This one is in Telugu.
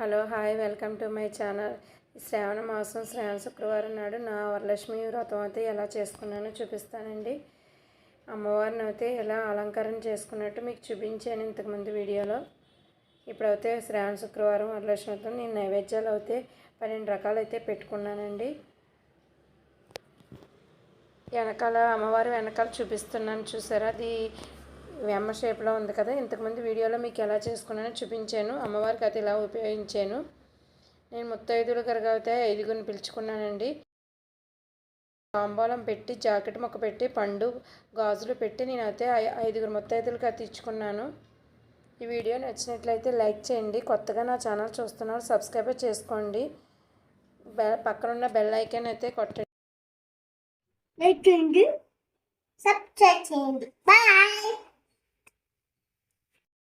Hello hi welcome to my channel. శ్రావణ మాసం శ్రావణ శుక్రవారం నాడు నా వరలక్ష్మి వ్రతం అయితే ఎలా చేసుకున్నానో చూపిస్తానండి. అమ్మవారిని అయితే ఎలా అలంకరణ చేసుకున్నట్టు మీకు చూపించాను ఇంతకుముందు వీడియోలో. ఇప్పుడైతే శ్రావణ శుక్రవారం వరలక్ష్మి వ్రతం నేను నైవేద్యాలు అయితే పన్నెండు రకాలు అయితే పెట్టుకున్నానండి. వెనకాల అమ్మవారి వెనకాల చూపిస్తున్నాను చూసారా? అది వెమ్మ షేప్లో ఉంది కదా ఇంతకుముందు వీడియోలో మీకు ఎలా చేసుకున్నానో చూపించాను. అమ్మవారికి అయితే ఇలా ఉపయోగించాను. నేను ముత్తైదులు కనుక అయితే ఐదుగురిని పిలుచుకున్నానండి. తాంబూలం పెట్టి జాకెట్ మొక్క పెట్టి పండు గాజులు పెట్టి నేనైతే అయితే ఐదుగురు ముత్తైదులకు అయితే ఇచ్చుకున్నాను ఈ వీడియో నచ్చినట్లయితే లైక్ చేయండి. కొత్తగా నా ఛానల్ చూస్తున్నారు సబ్స్క్రైబ్ చేసుకోండి. బె పక్కనున్న బెల్ ఐకాన్ అయితే కొట్టండి. లైక్ చేయండి. సబ్స్క్రైబ్ చేయండి. బాయ్.